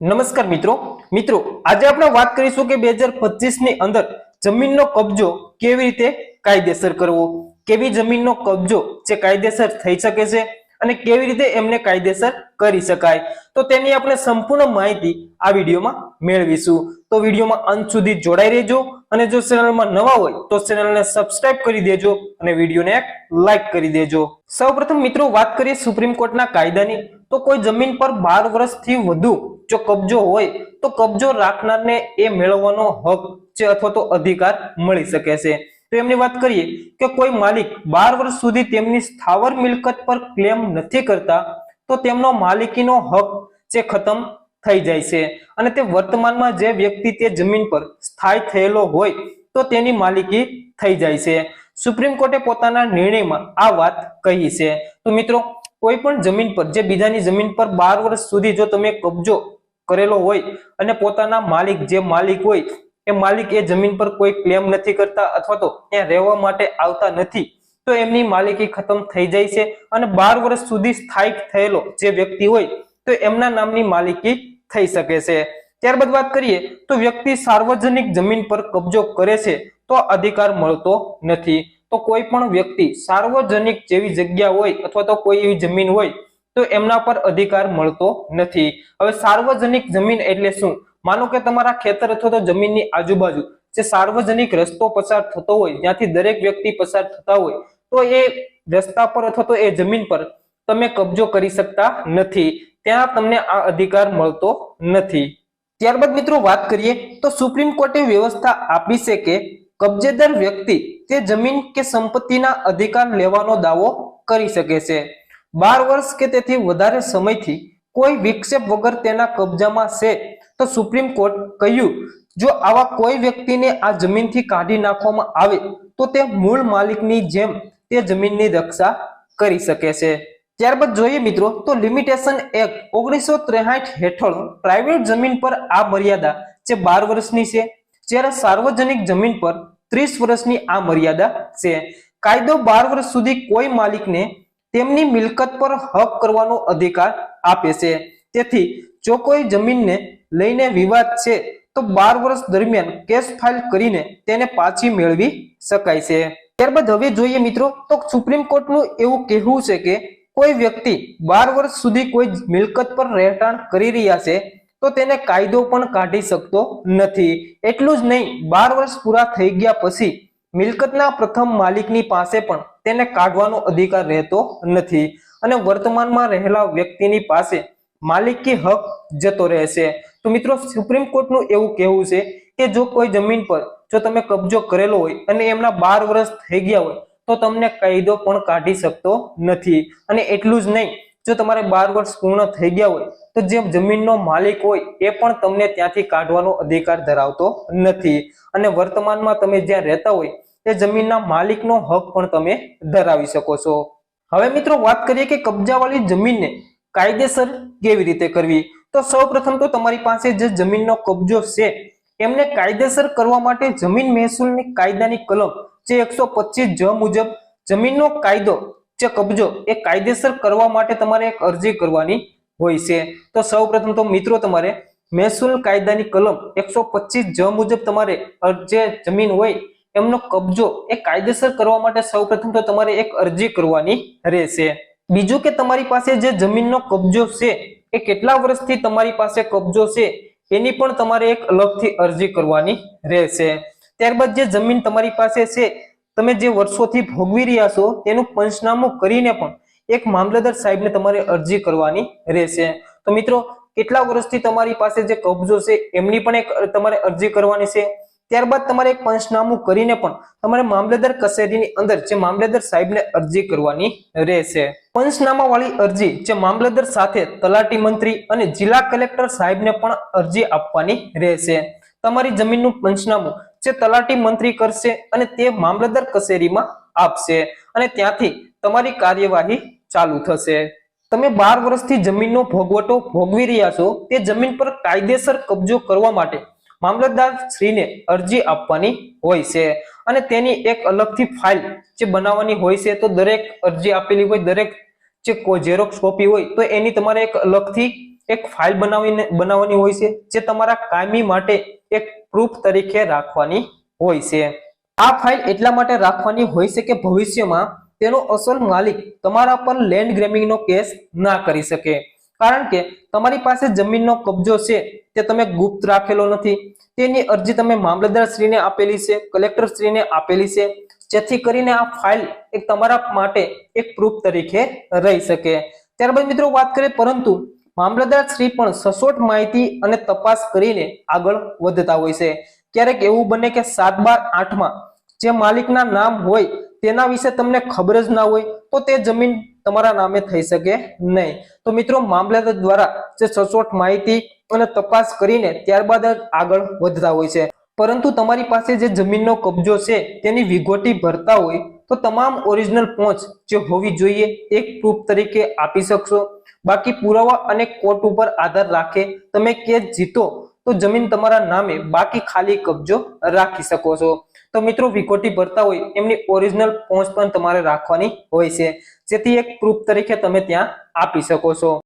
નમસ્કાર મિત્રો. મિત્રો, આજે આપણે વાત કરીશું કે બે હજારની અંદર જમીનનો કબજો કેવી રીતે કાયદેસર કરવો? કેવી જમીનનો કબજો જે કાયદેસર થઈ શકે છે અને કેવી રીતે એમને કાયદેસર કરી શકાય? તો તેની આપણે સંપૂર્ણ માહિતી આ વિડીયોમાં મેળવીશું. તો વિડીયોમાં અંત સુધી જોડાઈ રહેજો અને જો ચેનલમાં નવા હોય તો ચેનલને સબસ્ક્રાઇબ કરી દેજો અને વિડીયોને લાઈક કરી દેજો. સૌપ્રથમ મિત્રો વાત કરીએ સુપ્રીમ કોર્ટના કાયદાની. તો કોઈ જમીન પર બાર વર્ષથી વધુ જો કબજો હોય, તો કબજો રાખનારને એ મેળવવાનો હક છે અથવા તો અધિકાર મળી શકે છે. તો એમની વાત કરીએ કે કોઈ માલિક બાર વર્ષ સુધી તેમની સ્થાવર મિલકત પર ક્લેમ નથી કરતા, તો તેમનો માલિકીનો હક જે ખતમ થઈ જાય છે. અને તે વર્તમાનમાં જે વ્યક્તિ તે જમીન પર સ્થાયી થયેલો હોય, તો તેની માલિકી થઈ જાય છે. સુપ્રીમ કોર્ટે પોતાના નિર્ણયમાં આ વાત કહી છે. તો મિત્રો, કોઈ પણ જમીન પર, જે બીજાની જમીન પર બાર વર્ષ સુધી જો તમે કબજો કરેલો હોય અને પોતાના માલિક જે માલિક હોય, એ માલિક એ જમીન પર કોઈ ક્લેમ નથી કરતા અથવા તો ત્યાં રહેવા માટે આવતા નથી, તો એમની માલિકી ખતમ થઈ જાય છે અને બાર વર્ષ સુધી સ્થાયી થયેલો જે વ્યક્તિ હોય, તો એમના નામની માલિકી થઈ શકે છે. ત્યારબાદ વાત કરીએ, તો વ્યક્તિ સાર્વજનિક જમીન પર કબજો કરે છે, તો અધિકાર મળતો નથી. તો કોઈ પણ વ્યક્તિ સાર્વજનિક જેવી જગ્યા હોય અથવા તો કોઈ એવી જમીન હોય તો એમના પર અધિકાર મળતો નથી. હવે સાર્વજનિક જમીન એટલે શું? માનો કે તમારા ખેતર અથવા તો જમીનની આજુબાજુ જે સાર્વજનિક રસ્તો પસાર થતો હોય જ્યાંથી દરેક વ્યક્તિ પસાર થતા હોય, તો એ રસ્તા પર અથવા તો એ જમીન પર તમે કબજો કરી શકતા નથી. ત્યાં તમને આ અધિકાર મળતો નથી. ત્યારબાદ મિત્રો વાત કરીએ તો સુપ્રીમ કોર્ટે વ્યવસ્થા આપી છે કે કબજેદાર વ્યક્તિ તે જમીન કે સંપત્તિના અધિકાર લેવાનો દાવો કરી શકે છે. બાર વર્ષ કે તેથી વધારે સમયથી કોઈ વિક્ષેપ વગર તેના કબજામાં છે, તો સુપ્રીમ કોર્ટ કહ્યું, જો આવા કોઈ વ્યક્તિને આ જમીનથી કાઢી નાખવામાં આવે, તો તે મૂળ માલિકની જેમ તે જમીનની રક્ષા કરી શકે છે. ત્યારબાદ જોઈએ મિત્રો, તો લિમિટેશન એક્ટ ઓગણીસો હેઠળ પ્રાઇવેટ જમીન પર આ મર્યાદા જે બાર વર્ષની છે, જ્યારે સાર્વજનિક જમીન પર ત્રીસ વર્ષની આ મર્યાદા છે. કાયદો બાર વર્ષ સુધી કોઈ માલિકને તેમની મિલકત પર હક કરવાનો અધિકાર આપે છે. તેથી, જો કોઈ જમીનને લઈને વિવાદ છે, તો બાર વર્ષ દરમિયાન કેસ ફાઇલ કરીને તેને પાછી મેળવી શકાય છે. ત્યારબાદ હવે જોઈએ મિત્રો, તો સુપ્રીમ કોર્ટનું એવું કહેવું છે કે, કોઈ વ્યક્તિ બાર વર્ષ સુધી કોઈ મિલકત પર રહેઠાણ કરી રહ્યા છે, તો તેને કાયદો પણ કાઢી શકતો નથી. એટલું જ નહીં, બાર વર્ષ પૂરા થઈ ગયા પછી મિલકતના પ્રથમ માલિકની પાસે પણ તેને કાઢવાનો અધિકાર રહેતો નથી. અને વર્તમાનમાં રહેલા વ્યક્તિની પાસે માલિકી હક જતો રહેશે. તો મિત્રો સુપ્રીમ કોર્ટનું એવું કહેવું છે કે જો કોઈ જમીન પર, જો તમે કબજો કરેલો હોય અને એમના બાર વર્ષ થઈ ગયા હોય, તો તમને કાયદો પણ કાઢી શકતો નથી. અને એટલું જ નહીં, જો તમારે બાર વર્ષ પૂર્ણ થઈ ગયા હોય, તો જે જમીનનો માલિક હોય, એ પણ તમને ત્યાંથી કાઢવાનો અધિકાર ધરાવતો નથી. અને વર્તમાનમાં તમે જ્યાં રહેતા હોય એ જમીનના માલિકનો હક પણ તમે ધરાવી શકો છો. હવે મિત્રો વાત કરીએ કે કબજાવાળી જમીનને કાયદેસર કેવી રીતે કરવી? તો સૌપ્રથમ તો તમારી પાસે જે જમીનનો કબજો છે, એમને કાયદેસર કરવા માટે જમીન મહેસૂલની કાયદાની કલમ જે એકસો જ મુજબ જમીનનો કાયદો જે કબજો એ કાયદેસર કરવા માટે તમારે એક અરજી કરવાની હોય છે. તો સૌપ્રથમ તો મિત્રો તમારે મહેસૂલ કાયદાની કલમ એકસો જ મુજબ તમારે જે જમીન હોય એમનો કબજો એ કાયદેસર કરવા માટે સૌપ્રથમ તો તમારે એક અરજી કરવાની રહેશે. બીજું કે તમારી પાસે જે જમીનનો કબજો છે, એ કેટલા વર્ષથી તમારી પાસે કબજો છે, એની પણ તમારે એક અલગથી અરજી કરવાની રહેશે. ત્યારબાદ જે જમીન તમારી પાસે છે, તમે જે વર્ષોથી ભોગવી રહ્યા છો, તેનું પંચનામું કરીને પણ એક મામલતદાર સાહેબને તમારે અરજી કરવાની રહેશે. તો મિત્રો, કેટલા વર્ષથી તમારી પાસે જે કબજો છે, એમની પણ એક તમારે અરજી કરવાની છે? ત્યારબાદ તમારે એક પંચનામું કરીને પણ તમારે મામલતદાર કચેરીની અંદર જે મામલતદાર સાહેબને અરજી કરવાની રહેશે. પંચનામાવાળી અરજી જે મામલતદાર સાથે તલાટી મંત્રી અને જિલ્લા કલેક્ટર સાહેબને પણ અરજી આપવાની રહેશે. તમારી જમીનનું પંચનામું જે તલાટી મંત્રી કરશે અને તે મામલતદાર કચેરીમાં આપશે અને ત્યાંથી તમારી કાર્યવાહી ચાલુ થશે. તમે બાર વર્ષથી જમીનનો ભોગવટો ભોગવી રહ્યા છો. તે જમીન પર કાયદેસર કબજો કરવા માટે મામલતદાર શ્રીને અરજી આપવાની હોય છે અને તેની એક અલગથી ફાઇલ જે બનાવવાની હોય છે તો દરેક અરજી આપેલી હોય, દરેક જે ઝેરોક્સ કોપી હોય તો એની તમારે એક અલગથી એક ફાઇલ બનાવીને, બનાવવાની હોય છે જે તમારા કાયમી માટે એક પ્રૂફ તરીકે રાખવાની હોય છે. આ ફાઇલ એટલા માટે રાખવાની હોય છે કે ભવિષ્યમાં તેનો અસલ માલિક તમારા પર લેન્ડ ગ્રેમિંગનો કેસ ના કરી શકે. કારણ કે તમારી પાસે જમીનનો કબજો છે તે તમે ગુપ્ત રાખેલો નથી. તેની અરજી તમે મામલતદાર શ્રીને આપેલી છે, કલેક્ટર શ્રીને આપેલી છે, જેથી કરીને આ ફાઇલ એક તમારા માટે એક પ્રૂફ તરીકે રહી શકે. ત્યારબાદ મિત્રો વાત કરીએ, પરંતુ મામલતદાર શ્રી પણ સચોટ માહિતી અને તપાસ કરીને આગળ વધતા હોય છે. ક્યારેક એવું બને કે સાત બાર આઠમાં જે માલિકના નામ હોય તેના વિશે તમને ખબર જ ના હોય, તો તે જમીન તમારા નામે થઈ શકે નહીં. તો મિત્રો, મામલતદાર દ્વારા જે સચોટ માહિતી અને તપાસ કરીને ત્યારબાદ આગળ વધતા હોય છે. પરંતુ તમારી પાસે જે જમીનનો કબજો છે, તેની વિગોટી ભરતા હોય, તો તમામ ઓરિજિનલ પહોંચ જે હોવી જોઈએ, એક પ્રૂફ તરીકે આપી શકશો. બાકી પુરાવા અને કોર્ટ ઉપર આધાર રાખે, તમે કેસ જીતો, તો જમીન તમારા નામે બાકી ખાલી કબજો રાખી શકો છો. તો મિત્રો વિકોટી ભરતા હોય, એમની ઓરિજિનલ પહોંચ પણ તમારે રાખવાની હોય છે. જેથી એક પ્રૂફ તરીકે તમે ત્યાં આપી શકો છો.